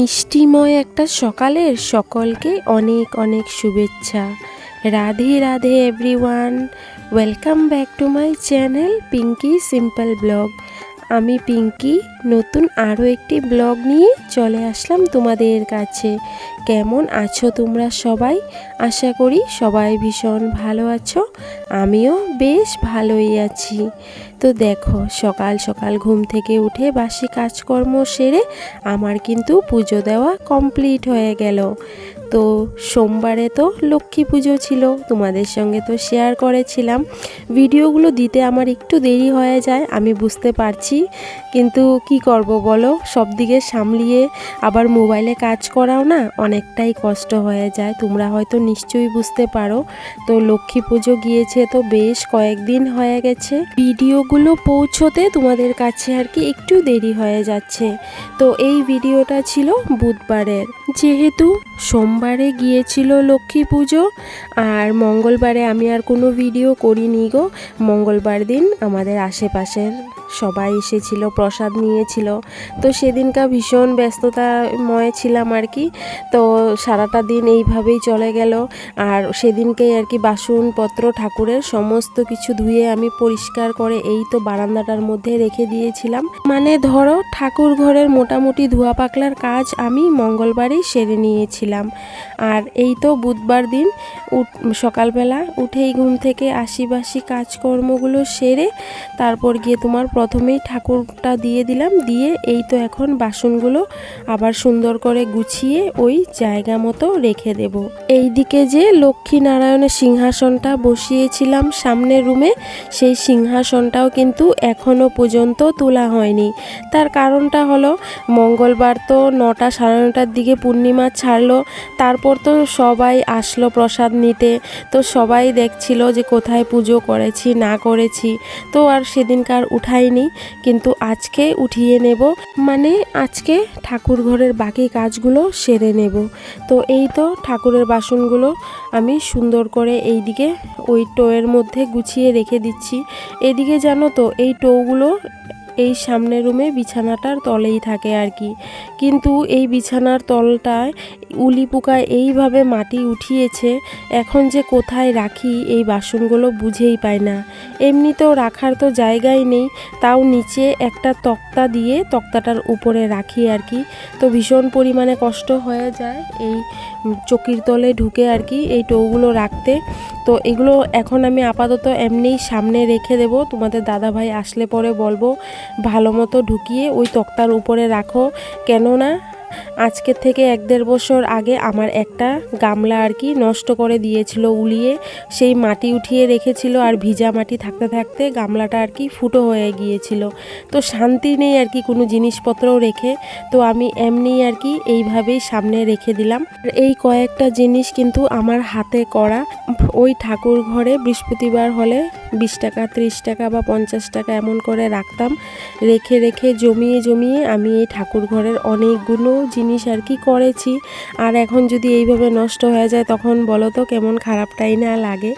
মিষ্টিময় একটা সকালের সকলকে অনেক অনেক শুভেচ্ছা। Radhe Radhe everyone welcome back to my channel Pinky simple blog আমি পিঙ্কি নতুন আরও একটি ব্লগ নিয়ে চলে আসলাম তোমাদের কাছে। কেমন আছো তোমরা সবাই? আশা করি সবাই ভীষণ ভালো আছো। আমিও বেশ ভালোই আছি। তো দেখো, সকাল সকাল ঘুম থেকে উঠে বাসি কাজকর্ম সেরে আমার কিন্তু পুজো দেওয়া কমপ্লিট হয়ে গেল। তো সোমবারে তো লক্ষ্মী পুজো ছিল, তোমাদের সঙ্গে তো শেয়ার করেছিলাম। ভিডিওগুলো দিতে আমার একটু দেরি হয়ে যায়, আমি বুঝতে পারছি। কিন্তু কি করব বলো, সব দিকে সামলিয়ে আবার মোবাইলে কাজ করাও না অনেকটাই কষ্ট হয়ে যায়। তোমরা হয়তো নিশ্চয়ই বুঝতে পারো, তো লক্ষ্মী পুজো গিয়েছে তো বেশ কয়েকদিন হয়ে গেছে। ভিডিওগুলো পৌঁছতে তোমাদের কাছে আর কি একটু দেরি হয়ে যাচ্ছে। তো এই ভিডিওটা ছিল বুধবারের। যেহেতু সোমবারে গিয়েছিল লক্ষ্মী পুজো, আর মঙ্গলবারে আমি আর কোনো ভিডিও করিনি গো। মঙ্গলবার দিন আমাদের আশেপাশের সবাই এসেছিল, প্রসাদ নিয়েছিল। তো সেদিনকা ভীষণ ব্যস্ততাময় ছিলাম আর কি। তো সারাটা দিন এইভাবেই চলে গেল। আর সেদিনকেই আর কি বাসনপত্র, ঠাকুরের সমস্ত কিছু ধুয়ে আমি পরিষ্কার করে এই তো বারান্দাটার মধ্যে রেখে দিয়েছিলাম। মানে ধরো, ঠাকুর ঘরের মোটামুটি ধোয়া পাকলার কাজ আমি মঙ্গলবারেই সেরে নিয়েছিলাম। আর এই তো বুধবার দিন সকালবেলা উঠেই ঘুম থেকে আশিবাসি কাজকর্মগুলো সেরে তারপর গিয়ে তোমার প্রথমেই ঠাকুরটা দিয়ে দিলাম, দিয়ে এই তো এখন বাসনগুলো আবার সুন্দর করে গুছিয়ে ওই জায়গা মতো রেখে দেব। এইদিকে যে লক্ষ্মী নারায়ণের সিংহাসনটা বসিয়েছিলাম সামনের রুমে, সেই সিংহাসনটাও কিন্তু এখনও পর্যন্ত তোলা হয়নি। তার কারণটা হলো, মঙ্গলবার তো নটা সাড়ে নটার দিকে পূর্ণিমা ছাড়লো, তারপর তো সবাই আসলো প্রসাদ নিতে, তো সবাই দেখছিল যে কোথায় পুজো করেছি, না করেছি, তো আর সেদিনকার উঠাইনি কিন্তু আজকে উঠিয়ে নেব। মানে আজকে ঠাকুর ঘরের বাকি কাজগুলো সেরে নেব। তো এই তো ঠাকুরের বাসনগুলো আমি সুন্দর করে এইদিকে ওই টোয়ের মধ্যে গুছিয়ে রেখে দিচ্ছি। এদিকে জানো তো, এই টোগুলো এই সামনের রুমে বিছানাটার তলেই থাকে আর কি। কিন্তু এই বিছানার তলটায় উলি পোকায় এইভাবে মাটি উঠিয়েছে, এখন যে কোথায় রাখি এই বাসনগুলো বুঝেই পায় না। এমনিতেও রাখার তো জায়গাই নেই, তাও নিচে একটা তক্তা দিয়ে তক্তাটার উপরে রাখি আর কি। তো ভীষণ পরিমাণে কষ্ট হয়ে যায় এই চকির তলে ঢুকে আর কি এই টোগুলো রাখতে। তো এগুলো এখন আমি আপাতত এমনিই সামনে রেখে দেব। তোমাদের দাদা ভাই আসলে পরে বলব ভালো মতো ঢুকিয়ে ওই তক্তার উপরে রাখো। কেননা আজকের থেকে এক দেড় বছর আগে আমার একটা গামলা আর কি নষ্ট করে দিয়েছিল উলিয়ে। সেই মাটি উঠিয়ে রেখেছিল আর ভিজা মাটি থাকতে থাকতে গামলাটা আর কি ফুটো হয়ে গিয়েছিল। তো শান্তি নেই আর কি কোনো জিনিসপত্রও রেখে। তো আমি এমনি আর কি এইভাবেই সামনে রেখে দিলাম। এই কয়েকটা জিনিস কিন্তু আমার হাতে করা। ওই ঠাকুর ঘরে বৃহস্পতিবার হলে বিশ টাকা, ত্রিশ টাকা বা পঞ্চাশ টাকা এমন করে রাখতাম। রেখে রেখে, জমিয়ে জমিয়ে আমি এই ঠাকুর ঘরের অনেকগুলো জিনিস আর কি করেছি। আর এখন যদি এইভাবে নষ্ট হয়ে যায় তখন বলো তো কেমন খারাপটাই না লাগে।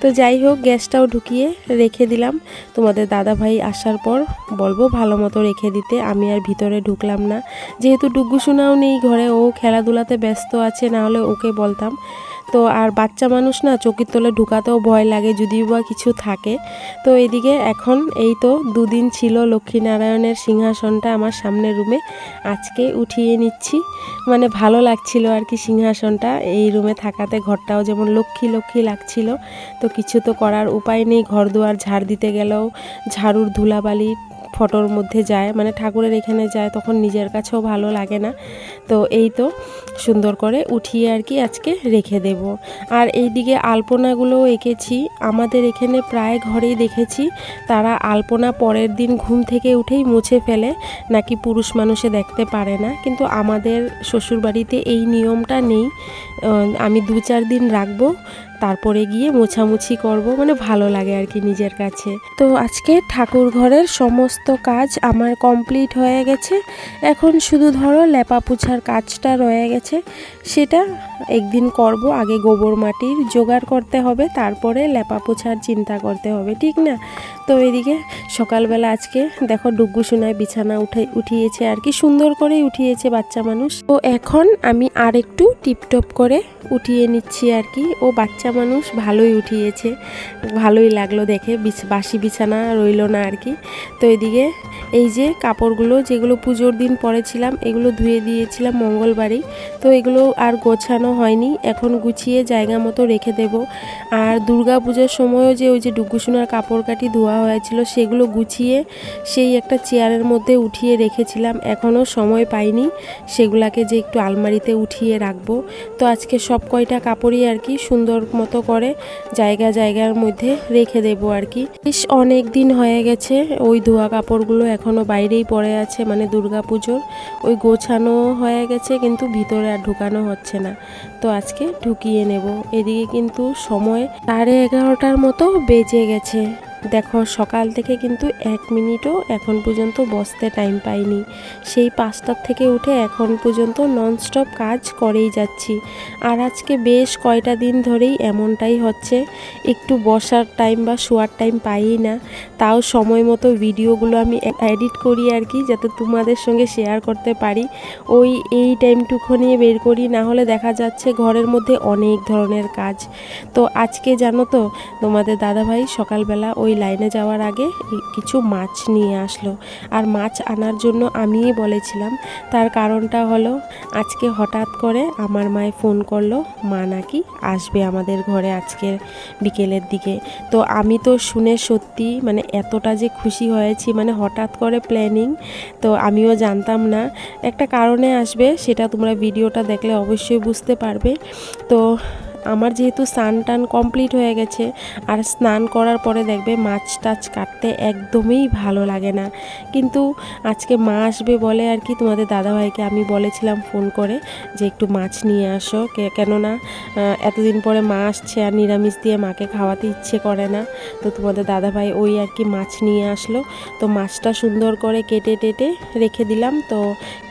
তো যাই হোক, গ্যাসটাও ঢুকিয়ে রেখে দিলাম। তোমাদের দাদা ভাই আসার পর বলব ভালো মতো রেখে দিতে, আমি আর ভিতরে ঢুকলাম না। যেহেতু ডুগ্গু শোনাও নেই ঘরে, ও খেলাধুলাতে ব্যস্ত আছে না হলে ওকে বলতাম। তো আর বাচ্চা মানুষ না চকির তলে ঢুকাতেও ভয় লাগে, যদিও বা কিছু থাকে। তো এদিকে এখন এই তো দুদিন ছিল লক্ষ্মীনারায়ণের সিংহাসনটা আমার সামনের রুমে। আজকে উঠিয়ে নিচ্ছি। মানে ভালো লাগছিল আর কি সিংহাসনটা। এই রুমে থাকাতে ঘরটাও যেমন লক্ষ্মী লক্ষ্মী লাগছিল। তো কিছু তো করার উপায় নেই ঘর দুয়ার ঝাড় দিতে গেলেও ঝাড়ুর ধুলাবালি ফটোর মধ্যে যায় মানে ঠাকুরের এখানে যায়, তখন নিজের কাছেও ভালো লাগে না। তো এই তো সুন্দর করে উঠিয়ে আর কি আজকে রেখে দেব। আর এইদিকে আলপনাগুলো এঁকেছি। আমাদের এখানে প্রায় ঘরেই দেখেছি, তারা আলপনা পরের দিন ঘুম থেকে উঠেই মুছে ফেলে, নাকি পুরুষ মানুষে দেখতে পারে না। কিন্তু আমাদের শ্বশুরবাড়িতে এই নিয়মটা নেই আমি দু চার দিন রাখব, তারপরে গিয়ে মোছামুছি করব মানে ভালো লাগে আর কি নিজের কাছে। তো আজকে ঠাকুর ঘরের সমস্ত কাজ আমার কমপ্লিট হয়ে গেছে। এখন শুধু ধরো লেপা পোছার কাজটা রয়ে গেছে, সেটা একদিন করব, আগে গোবর মাটির জোগাড় করতে হবে, তারপরে লেপা পোছার চিন্তা করতে হবে, ঠিক না? তো এদিকে সকালবেলা আজকে দেখো ডুগ্গু সোনায় বিছানা উঠে উঠিয়েছে আর কি, সুন্দর করেই উঠিয়েছে বাচ্চা মানুষ। তো এখন আমি আর একটু টিপটপ করে উঠিয়ে নিচ্ছি আর কি। ও বাচ্চা মানুষ ভালোই উঠিয়েছে, ভালোই লাগল দেখে বাসি বিছানা রইল না আর কি। তো এদিকে এই যে কাপড়গুলো, যেগুলো পুজোর দিন পরেছিলাম, এগুলো ধুয়ে দিয়েছিলাম মঙ্গলবারই। তো এগুলো আর গোছানো হয়নি, এখন গুছিয়ে জায়গা মতো রেখে দেব। আর দুর্গা পুজোর সময়ও যে ওই যে ডুগুসোনার কাপড় কাটি ধোয়া হয়েছিল সেগুলো গুছিয়ে সেই একটা চেয়ারের মধ্যে উঠিয়ে রেখেছিলাম। এখনও সময় পাইনি সেগুলাকে যে একটু আলমারিতে উঠিয়ে রাখব। তো আজকে সব কয়টা কাপড়ই আর কি সুন্দর মতো করে জায়গা জায়গার মধ্যে রেখে দেব আর কি। বেশ অনেক দিন হয়ে গেছে, ওই ধোয়া কাপড়গুলো এখনও বাইরেই পড়ে আছে মানে দুর্গা পুজোর। ওই গোছানো হয়ে গেছে কিন্তু ভিতরে আর ঢুকানো হচ্ছে না। তো আজকে ঢুকিয়ে নেব। এদিকে কিন্তু সময় সাড়ে এগারোটার মতো বেজে গেছে। দেখো, সকাল থেকে কিন্তু এক মিনিটও এখন পর্যন্ত বসতে টাইম পাইনি। সেই পাঁচটার থেকে উঠে এখন পর্যন্ত ননস্টপ কাজ করেই যাচ্ছি। আর আজকে বেশ কয়টা দিন ধরেই এমনটাই হচ্ছে, একটু বসার টাইম বা শোয়ার টাইম পাই না। তাও সময় মতো ভিডিওগুলো আমি এডিট করি আর কি, যাতে তোমাদের সঙ্গে শেয়ার করতে পারি। ওই, এই টাইমটুকু নিয়ে বের করি, না হলে দেখা যাচ্ছে ঘরের মধ্যে অনেক ধরনের কাজ। তো আজকে জানো তো, তোমাদের দাদাভাই সকালবেলা ওই লাইনে যাওয়ার আগে কিছু মাছ নিয়ে আসলো। আর মাছ আনার জন্য আমিই বলেছিলাম, তার কারণটা হলো আজকে হঠাৎ করে আমার মায়ে ফোন করল, মা নাকি আসবে আমাদের ঘরে আজকের বিকেলের দিকে। তো আমি তো শুনে সত্যি মানে এতটা যে খুশি হয়েছি মানে হঠাৎ করে প্ল্যানিং তো আমিও জানতাম না। একটা কারণে আসবে, সেটা তোমরা ভিডিওটা দেখলে অবশ্যই বুঝতে পারবে। তো আমার যেহেতু স্নান টান কমপ্লিট হয়ে গেছে, আর স্নান করার পরে দেখবে মাছ টাছ কাটতে একদমই ভালো লাগে না। কিন্তু আজকে মা আসবে বলে আর কি তোমাদের দাদাভাইকে আমি বলেছিলাম ফোন করে যে একটু মাছ নিয়ে আসো। কেননা এতদিন পরে মা আসছে আর নিরামিষ দিয়ে মাকে খাওয়াতে ইচ্ছে করে না। তো তোমাদের দাদাভাই ওই আর কি মাছ নিয়ে আসলো। তো মাছটা সুন্দর করে কেটে টেটে রেখে দিলাম। তো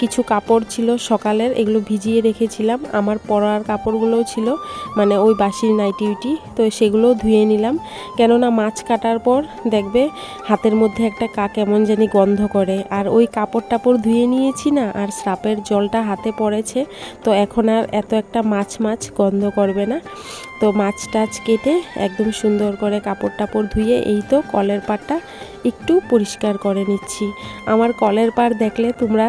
কিছু কাপড় ছিল সকালের, এগুলো ভিজিয়ে রেখেছিলাম। আমার পরার কাপড়গুলোও ছিল মানে ওই বাসির নাইটি উইটি তো সেগুলোও ধুয়ে নিলাম। কেননা মাছ কাটার পর দেখবে হাতের মধ্যে একটা কা কেমন জানি গন্ধ করে। আর ওই কাপড় টাপড় ধুয়ে নিয়েছি না, আর স্রাপের জলটা হাতে পড়েছে, তো এখন আর এত একটা মাছ মাছ গন্ধ করবে না। তো মাছ টাছ কেটে একদম সুন্দর করে কাপড় টাপড় ধুয়ে এই তো কলের পাড়টা একটু পরিষ্কার করে নিচ্ছি। আমার কলের পাড় দেখলে তোমরা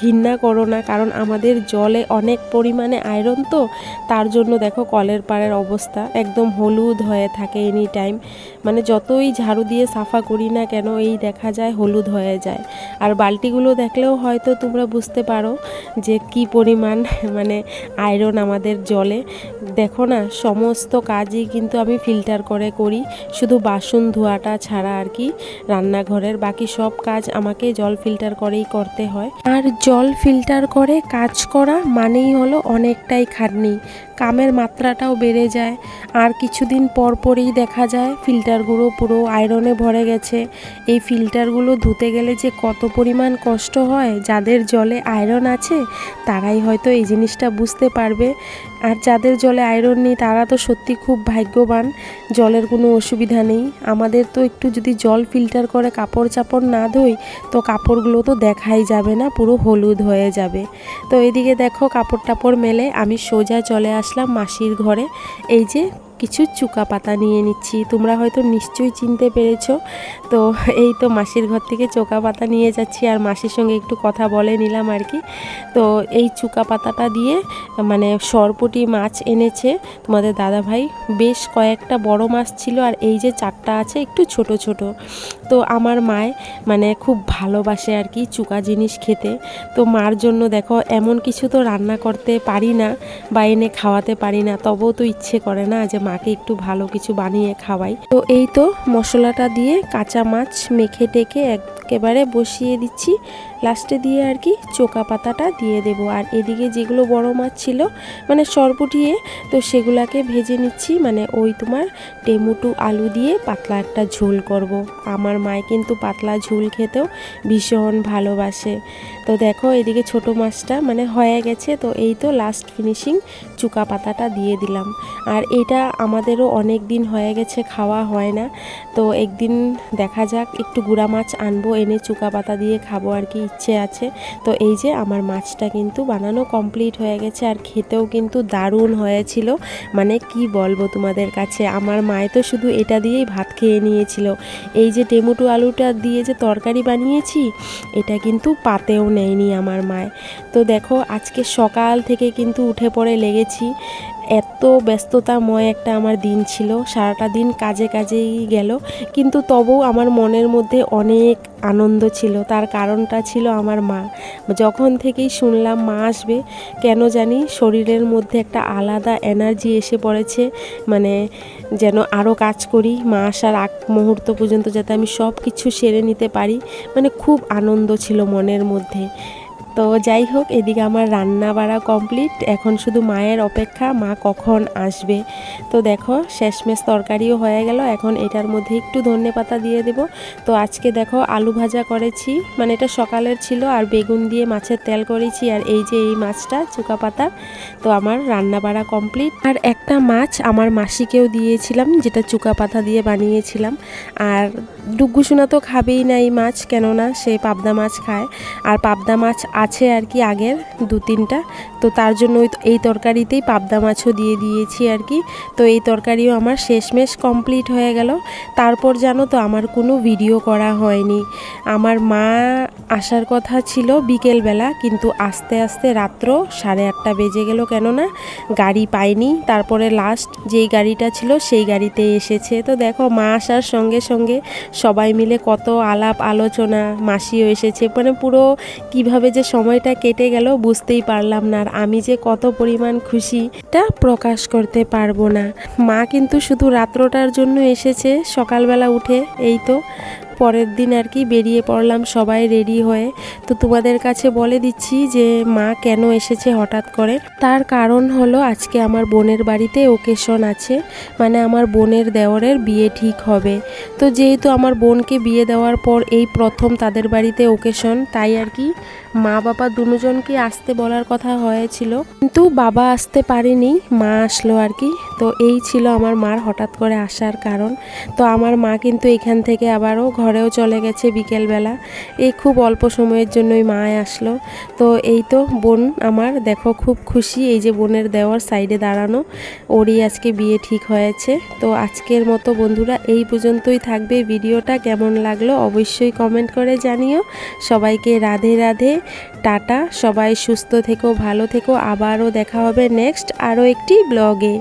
ঘৃণা করো না, কারণ আমাদের জলে অনেক পরিমাণে আয়রন তো। তার জন্য দেখো কলের পাড়ের অবস্থা একদম হলুদ হয়ে থাকে এনি টাইম মানে যতই ঝাড়ু দিয়ে সাফা করি না কেন, এই দেখা যায় হলুদ হয়ে যায়। আর বালতিগুলো দেখলেও হয়তো তোমরা বুঝতে পারো যে কি পরিমাণ মানে আয়রন আমাদের জলে। দেখো না, সমস্ত কাজই কিন্তু আমি ফিল্টার করে করি, শুধু বাসন ধোয়াটা ছাড়া আর কি, রান্নাঘরের বাকি সব কাজ আমাকে জল ফিল্টার করেই করতে হয়। আর জল ফিল্টার করে কাজ করা মানেই হলো অনেকটাই খাটনি। কামের মাত্রাটাও বেড়ে যায়। আর কিছুদিন পর পরই দেখা যায়, ফিল্টারগুলো পুরো আয়রনে ভরে গেছে। এই ফিল্টারগুলো ধুতে গেলে যে কত পরিমাণ কষ্ট হয়, যাদের জলে আয়রন আছে, তারাই হয়তো এই জিনিসটা বুঝতে পারবে। আর যাদের জলে আয়রন নেই, তারা তো সত্যি খুব ভাগ্যবান, জলের কোনো অসুবিধা নেই। আমাদের তো একটু যদি জল ফিল্টার করে কাপড় চাপড় না ধুই, তো কাপড়গুলো তো দেখাই যাবে না, পুরো হলুদ হয়ে যাবে। তো এদিকে দেখো কাপড় টাপড় মেলে, আমি সোজা চলে আসলাম মাসির ঘরে। এই যে কিছু চুকা পাতা নিয়ে নিচ্ছি। তোমরা হয়তো নিশ্চয়ই চিনতে পেরেছ। তো এই তো মাসির ঘর থেকে চোকা পাতা নিয়ে যাচ্ছি আর মাসির সঙ্গে একটু কথা বলে নিলাম আর কি। তো এই চুকা পাতাটা দিয়ে মানে সরপটি মাছ এনেছে তোমাদের দাদা ভাই বেশ কয়েকটা বড় মাছ ছিল আর এই যে চারটা আছে একটু ছোট ছোট। তো আমার মায় মানে খুব ভালোবাসে আর কি চুকা জিনিস খেতে। তো মার জন্য দেখো এমন কিছু তো রান্না করতে পারি না বা এনে খাওয়াতে পারি না, তবুও তো ইচ্ছে করে না যে মাকে একটু ভালো কিছু বানিয়ে খাওয়াই। তো এই তো মশলাটা দিয়ে কাঁচা মাছ মেখে টেকে একেবারে বসিয়ে দিচ্ছি। লাস্টে দিয়ে আর কি চোকা পাতাটা দিয়ে দেব। আর এদিকে যেগুলো বড় মাছ ছিল মানে সরপুটিয়ে, তো সেগুলাকে ভেজে নিচ্ছি। মানে ওই তোমার টেমুটু আলু দিয়ে পাতলা একটা ঝোল করব। আমার মায় কিন্তু পাতলা ঝোল খেতেও ভীষণ ভালোবাসে। তো দেখো এদিকে ছোট মাছটা মানে হয়ে গেছে, তো এই তো লাস্ট ফিনিশিং চুকা পাতাটা দিয়ে দিলাম। আর এটা আমাদেরও অনেক দিন হয়ে গেছে, খাওয়া হয় না। তো একদিন দেখা যাক, একটু গুঁড়া মাছ আনব এনে চুকা পাতা দিয়ে খাব আর কি ইচ্ছে আছে। তো এই যে আমার মাছটা কিন্তু বানানো কমপ্লিট হয়ে গেছে আর খেতেও কিন্তু দারুণ হয়েছিল। মানে কি বলব তোমাদের কাছে? আমার মায়ে তো শুধু এটা দিয়েই ভাত খেয়ে নিয়েছিল। এই যে টেমুটু আলুটা দিয়ে যে তরকারি বানিয়েছি, এটা কিন্তু পাতেও নেয়নি আমার মায়। তো দেখো, আজকে সকাল থেকে কিন্তু উঠে পড়ে লেগেছি। এত ব্যস্ততাময় একটা আমার দিন ছিল। সারাটা দিন কাজে কাজেই গেল। কিন্তু তবুও আমার মনের মধ্যে অনেক আনন্দ ছিল। তার কারণটা ছিল আমার মা। যখন থেকেই শুনলাম মা আসবে, কেন জানি শরীরের মধ্যে একটা আলাদা এনার্জি এসে পড়েছে। মানে যেন আরও কাজ করি, মা আসার আগ মুহূর্ত পর্যন্ত যাতে আমি সব কিছু সেরে নিতে পারি। মানে খুব আনন্দ ছিল মনের মধ্যে। তো যাই হোক, এদিকে আমার রান্না বাড়া কমপ্লিট এখন শুধু মায়ের অপেক্ষা, মা কখন আসবে? তো দেখো, শেষমেশ তরকারিও হয়ে গেল। এখন এটার মধ্যে একটু ধনে পাতা দিয়ে দেব। তো আজকে দেখো, আলু ভাজা করেছি। মানে এটা সকালের ছিল, আর বেগুন দিয়ে মাছের তেল করেছি, আর এই যে এই মাছটা, চুকা পাতা, তো আমার রান্না বাড়া কমপ্লিট আর একটা মাছ আমার মাসিকেও দিয়েছিলাম, যেটা চুকা পাতা দিয়ে বানিয়েছিলাম। আর ডুগ্গুসোনা তো খাবেই না এই মাছ, কেননা সে পাবদা মাছ খায়। আর পাবদা মাছ আছে আর কি আগের দু তিনটা। তো তার জন্য ওই এই তরকারিতেই পাবদা মাছও দিয়ে দিয়েছি আর কি। তো এই তরকারিও আমার শেষমেশ কমপ্লিট হয়ে গেল। তারপর জানো তো আমার কোনো ভিডিও করা হয়নি। আমার মা আসার কথা ছিল বিকেলবেলা, কিন্তু আস্তে আস্তে রাত্র সাড়ে আটটা বেজে গেল কেননা গাড়ি পাইনি। তারপরে লাস্ট যেই গাড়িটা ছিল সেই গাড়িতে এসেছে। তো দেখো মা আসার সঙ্গে সঙ্গে সবাই মিলে কত আলাপ আলোচনা, মাসিও এসেছে। মানে পুরো কীভাবে যে সময়টা কেটে গেল বুঝতেই পারলাম না। আর আমি যে কত পরিমাণ খুশি এটা প্রকাশ করতে পারব না। মা কিন্তু শুধু রাত্রটার জন্য এসেছে, সকালবেলা উঠে। এই তো, পরের দিন আর কি বেরিয়ে পড়লাম সবাই রেডি হয়ে। তো তোমাদের কাছে বলে দিচ্ছি যে, মা কেন এসেছে হঠাৎ করে? তার কারণ হলো আজকে আমার বোনের বাড়িতে ওকেশন আছে। মানে আমার বোনের দেওরের বিয়ে ঠিক হবে। তো যেহেতু আমার বোনকে বিয়ে দেওয়ার পর এই প্রথম তাদের বাড়িতে ওকেশন তাই আর কি মা বাবা দুজনকে আসতে বলার কথা হয়েছিল। কিন্তু বাবা আসতে পারেনি। মা আসলো আর কি। তো এই ছিল আমার মার হঠাৎ করে আসার কারণ। তো আমার মা কিন্তু এখান থেকে আবারও ঘরেও চলে গেছে বিকেলবেলা। এই খুব অল্প সময়ের জন্যই মা আসলো। তো এই তো বোন আমার, দেখো খুব খুশি এই যে বোনের দেওয়ার সাইডে দাঁড়ানো। ওরই আজকে বিয়ে ঠিক হয়েছে। তো আজকের মতো বন্ধুরা, এই পর্যন্তই থাকবে ভিডিওটা। কেমন লাগল অবশ্যই কমেন্ট করে জানিও। সবাইকে রাধে রাধে। টাটা। সবাই সুস্থ থেকো, ভালো থেকো। আবারও দেখা হবে নেক্সট আরও একটি ব্লগে।